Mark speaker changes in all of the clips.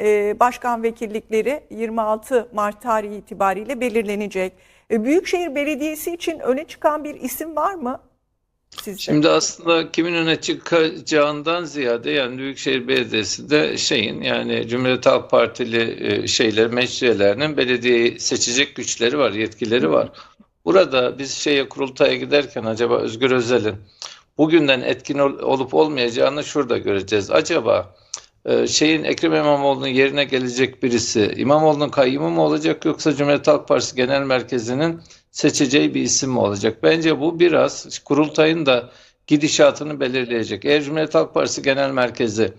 Speaker 1: e, başkan vekillikleri 26 Mart tarihi itibariyle belirlenecek. E, Büyükşehir Belediyesi için öne çıkan bir isim var mı sizce?
Speaker 2: Şimdi aslında kimin öne çıkacağından ziyade yani Büyükşehir Belediyesi de şeyin yani Cumhuriyet Halk Partili e, şeyler meclis üyelerinin belediyeyi seçecek güçleri var, yetkileri var. Burada biz şeye kurultaya giderken acaba Özgür Özel'in bugünden etkin ol- olup olmayacağını şurada göreceğiz. Acaba şeyin Ekrem İmamoğlu'nun yerine gelecek birisi İmamoğlu'nun kayyumu mu olacak yoksa Cumhuriyet Halk Partisi Genel Merkezi'nin seçeceği bir isim mi olacak? Bence bu biraz kurultayın da gidişatını belirleyecek. Eğer Cumhuriyet Halk Partisi Genel Merkezi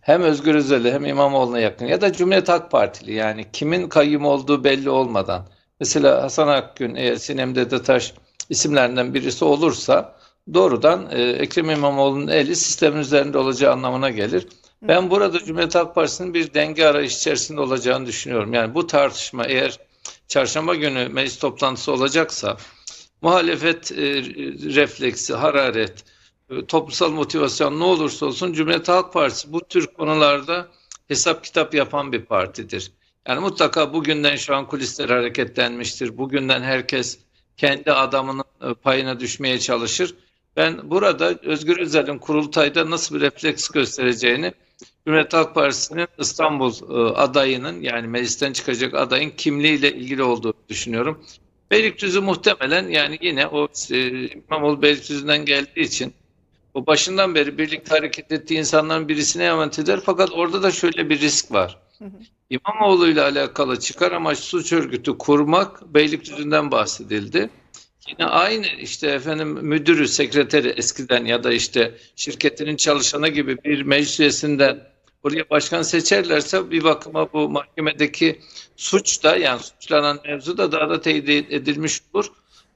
Speaker 2: hem Özgür Özel'e hem İmamoğlu'na yakın ya da Cumhuriyet Halk Partili yani kimin kayyum olduğu belli olmadan mesela Hasan Akgün eğer Sinem Dedetaş isimlerinden birisi olursa doğrudan e, Ekrem İmamoğlu'nun eli sistemin üzerinde olacağı anlamına gelir. Ben burada Cumhuriyet Halk Partisi'nin bir denge arayış içerisinde olacağını düşünüyorum. Yani bu tartışma eğer çarşamba günü meclis toplantısı olacaksa muhalefet e, refleksi, hararet, e, toplumsal motivasyon ne olursa olsun Cumhuriyet Halk Partisi bu tür konularda hesap kitap yapan bir partidir. Yani mutlaka bugünden şu an kulisler hareketlenmiştir. Bugünden herkes kendi adamının e, payına düşmeye çalışır. Ben burada Özgür Özel'in kurultayda nasıl bir refleks göstereceğini Cumhuriyet Halk Partisi'nin İstanbul e, adayının yani meclisten çıkacak adayın kimliğiyle ilgili olduğunu düşünüyorum. Beylikdüzü muhtemelen yani yine o e, İmamoğlu Beylikdüzü'nden geldiği için o başından beri birlikte hareket ettiği insanların birisine emanet eder. Fakat orada da şöyle bir risk var.
Speaker 1: Hı hı.
Speaker 2: İmamoğlu ile alakalı çıkar amaç suç örgütü kurmak Beylikdüzü'nden bahsedildi. Yine aynı işte efendim müdürü, sekreteri eskiden ya da işte şirketinin çalışanı gibi bir meclis üyesinden oraya başkan seçerlerse bir bakıma bu mahkemedeki suç da yani suçlanan mevzu da daha da teyit edilmiş olur.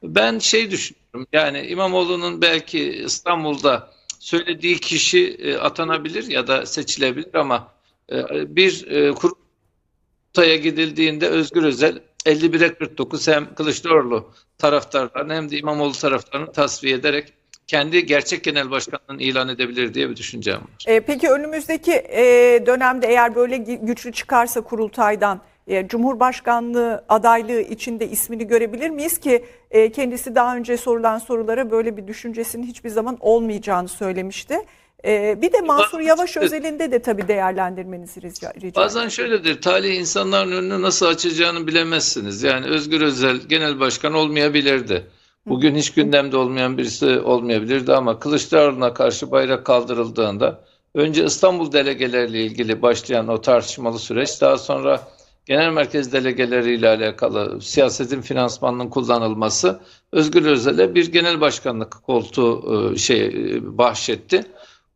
Speaker 2: Ben şey düşünüyorum yani İmamoğlu'nun belki İstanbul'da söylediği kişi e, atanabilir ya da seçilebilir ama e, bir e, kurultaya gidildiğinde Özgür Özel 51'e 49 hem Kılıçdaroğlu taraftarlarını hem de İmamoğlu taraftarını tasfiye ederek kendi gerçek genel başkanlığını ilan edebilir diye bir düşüncem var.
Speaker 1: E, peki önümüzdeki e, dönemde eğer böyle gü- güçlü çıkarsa kurultaydan e, Cumhurbaşkanlığı adaylığı içinde ismini görebilir miyiz ki e, kendisi daha önce sorulan sorulara böyle bir düşüncesinin hiçbir zaman olmayacağını söylemişti. E, bir de Mansur Yavaş özelinde de tabii değerlendirmenizi rica, rica
Speaker 2: Bazen şöyledir, talih insanların önünü nasıl açacağını bilemezsiniz. Yani Özgür Özel genel başkan olmayabilirdi. Bugün hiç gündemde olmayan birisi olmayabilirdi ama Kılıçdaroğlu'na karşı bayrak kaldırıldığında önce İstanbul delegeleriyle ilgili başlayan o tartışmalı süreç daha sonra genel merkez delegeleriyle alakalı siyasetin finansmanının kullanılması Özgür Özel'e bir genel başkanlık koltuğu e, şey e, bahşetti.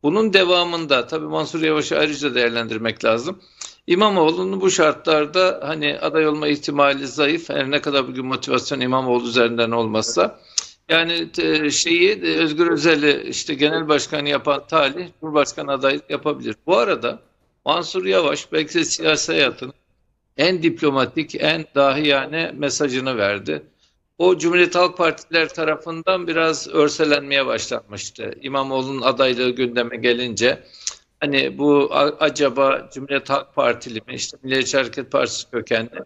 Speaker 2: Bunun devamında tabii Mansur Yavaş'ı ayrıca değerlendirmek lazım. İmamoğlu'nun bu şartlarda hani aday olma ihtimali zayıf. Her ne kadar bugün motivasyon İmamoğlu üzerinden olmazsa yani e, şeyi e, Özgür Özel'i işte genel başkan yapan talih Cumhurbaşkanı adayı yapabilir. Bu arada Mansur Yavaş belki de siyasi hayatın en diplomatik, en dahiyane mesajını verdi. O Cumhuriyet Halk Partiler tarafından biraz örselenmeye başlanmıştı. İmamoğlu'nun adaylığı gündeme gelince hani bu acaba Cumhuriyet Halk Partili mi işte Milliyetçi Hareket Partisi kökenli.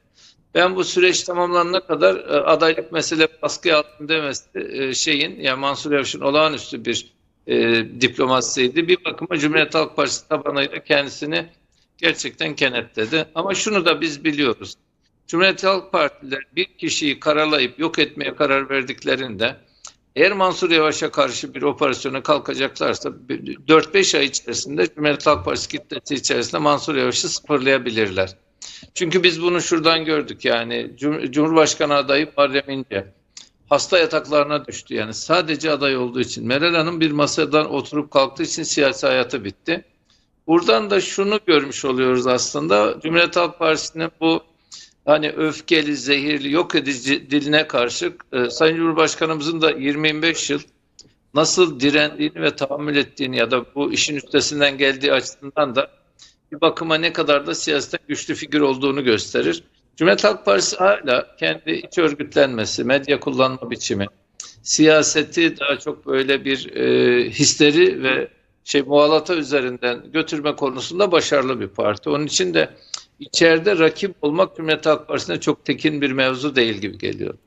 Speaker 2: Ben bu süreç tamamlanana kadar e, adaylık mesele baskı altında demesi e, şeyin yani Mansur Yavaş'ın olağanüstü bir e, diplomasiydi. Bir bakıma Cumhuriyet Halk Partisi tabanıyla kendisini gerçekten kenetledi. Ama şunu da biz biliyoruz. Cumhuriyet Halk Partileri bir kişiyi karalayıp yok etmeye karar verdiklerinde eğer Mansur Yavaş'a karşı bir operasyona kalkacaklarsa 4-5 ay içerisinde Cumhuriyet Halk Partisi kitlesi içerisinde Mansur Yavaş'ı sıfırlayabilirler. Çünkü biz bunu şuradan gördük yani Cum- Cumhurbaşkanı adayı Muharrem İnce hasta yataklarına düştü yani sadece aday olduğu için Meral Hanım bir masadan oturup kalktığı için siyasi hayatı bitti. Buradan da şunu görmüş oluyoruz aslında Cumhuriyet Halk Partisi'nin bu hani öfkeli, zehirli, yok edici diline karşı e, Sayın Cumhurbaşkanımızın da 20-25 yıl nasıl direndiğini ve tahammül ettiğini ya da bu işin üstesinden geldiği açısından da bir bakıma ne kadar da siyaseten güçlü figür olduğunu gösterir. Cumhuriyet Halk Partisi hala kendi iç örgütlenmesi, medya kullanma biçimi, siyaseti daha çok böyle bir e, hisleri ve şey muhalata üzerinden götürme konusunda başarılı bir parti. Onun için de içeride rakip olmak Cumhuriyet Halk Partisi'ne çok tekin bir mevzu değil gibi geliyor.